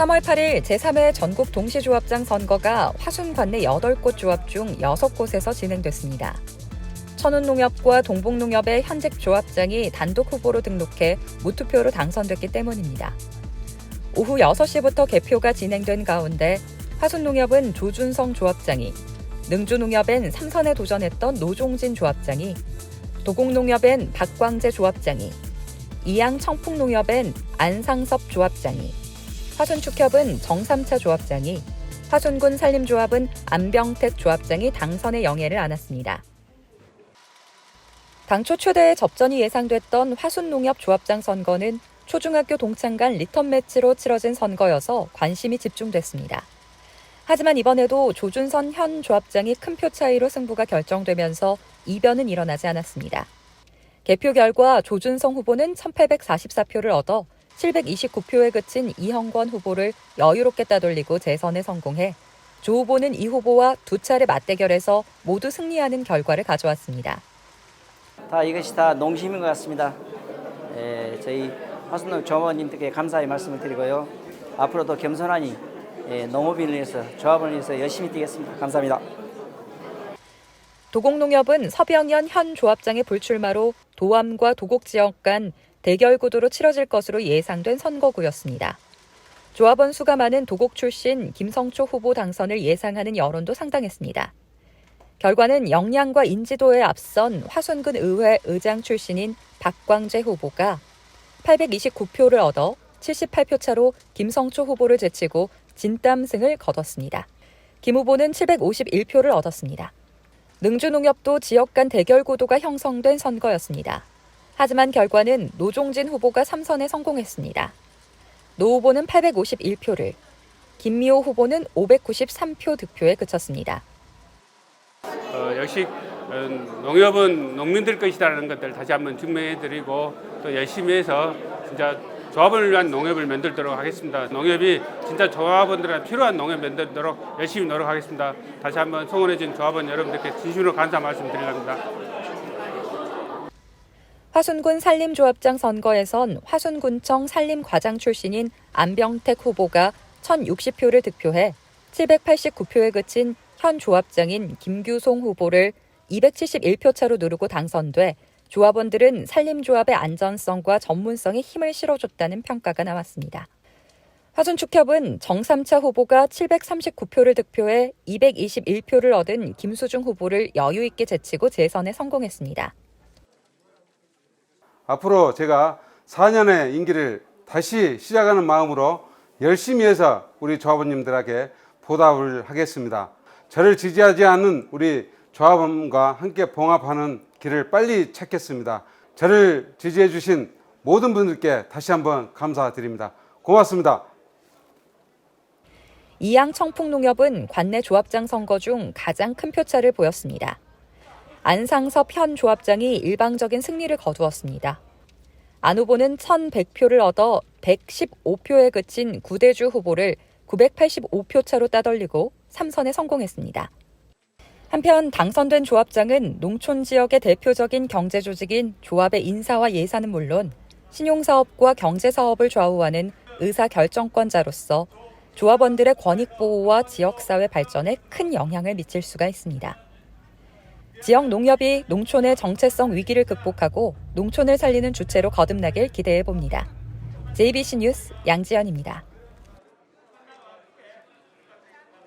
3월 8일 제3회 전국 동시조합장 선거가 화순 관내 8곳 조합 중 6곳에서 진행됐습니다. 천운농협과 동북농협의 현직 조합장이 단독 후보로 등록해 무투표로 당선됐기 때문입니다. 오후 6시부터 개표가 진행된 가운데 화순농협은 조준성 조합장이, 능주농협엔 3선에 도전했던 노종진 조합장이, 도곡농협엔 박광재 조합장이, 이양 청풍농협엔 안상섭 조합장이, 화순축협은 정삼차 조합장이, 화순군 산림조합은 안병택 조합장이 당선의 영예를 안았습니다. 당초 최대의 접전이 예상됐던 화순농협 조합장 선거는 초중학교 동창 간 리턴 매치로 치러진 선거여서 관심이 집중됐습니다. 하지만 이번에도 조준선 현 조합장이 큰 표 차이로 승부가 결정되면서 이변은 일어나지 않았습니다. 개표 결과 조준성 후보는 1844표를 얻어 729표에 그친 이형권 후보를 여유롭게 따돌리고 재선에 성공해 조 후보는 이 후보와 두 차례 맞대결에서 모두 승리하는 결과를 가져왔습니다. 다 이것이 다 농심인 것 같습니다. 에, 저희 화순농 조합원님들께 감사의 말씀을 드리고요. 앞으로도 겸손하니 에, 농업인을 위해서 조합을 위해서 열심히 뛰겠습니다. 감사합니다. 도곡농협은 서병현 현 조합장의 불출마로 도암과 도곡 지역 간 대결 구도로 치러질 것으로 예상된 선거구였습니다. 조합원 수가 많은 도곡 출신 김성초 후보 당선을 예상하는 여론도 상당했습니다. 결과는 역량과 인지도에 앞선 화순군 의회 의장 출신인 박광재 후보가 829표를 얻어 78표 차로 김성초 후보를 제치고 진땀승을 거뒀습니다. 김 후보는 751표를 얻었습니다. 능주농협도 지역 간 대결 구도가 형성된 선거였습니다. 하지만 결과는 노종진 후보가 3선에 성공했습니다. 노 후보는 851표를, 김미호 후보는 593표 득표에 그쳤습니다. 어, 역시 어, 농협은 농민들 것이다라는 것들 다시 한번 증명해드리고 또 열심히 해서 진짜 조합을 위한 농협을 만들도록 하겠습니다. 농협이 진짜 조합원들한테 필요한 농협 만들도록 열심히 노력하겠습니다. 다시 한번 송원해준 조합원 여러분들께 진심으로 감사 말씀드리랍니다. 화순군 산림조합장 선거에선 화순군청 산림과장 출신인 안병택 후보가 1060표를 득표해 789표에 그친 현 조합장인 김규송 후보를 271표 차로 누르고 당선돼 조합원들은 산림조합의 안전성과 전문성에 힘을 실어줬다는 평가가 나왔습니다. 화순축협은 정삼차 후보가 739표를 득표해 221표를 얻은 김수중 후보를 여유 있게 제치고 재선에 성공했습니다. 앞으로 제가 4년의 임기를 다시 시작하는 마음으로 열심히 해서 우리 조합원님들에게 보답을 하겠습니다. 저를 지지하지 않는 우리 조합원과 함께 봉합하는 길을 빨리 찾겠습니다. 저를 지지해 주신 모든 분들께 다시 한번 감사드립니다. 고맙습니다. 이양 청풍농협은 관내 조합장 선거 중 가장 큰 표차를 보였습니다. 안상섭 현 조합장이 일방적인 승리를 거두었습니다. 안 후보는 1,100표를 얻어 115표에 그친 구대주 후보를 985표 차로 따돌리고 3선에 성공했습니다. 한편 당선된 조합장은 농촌 지역의 대표적인 경제 조직인 조합의 인사와 예산은 물론 신용사업과 경제사업을 좌우하는 의사결정권자로서 조합원들의 권익 보호와 지역사회 발전에 큰 영향을 미칠 수가 있습니다. 지역 농협이 농촌의 정체성 위기를 극복하고 농촌을 살리는 주체로 거듭나길 기대해 봅니다. JBC 뉴스 양지연입니다.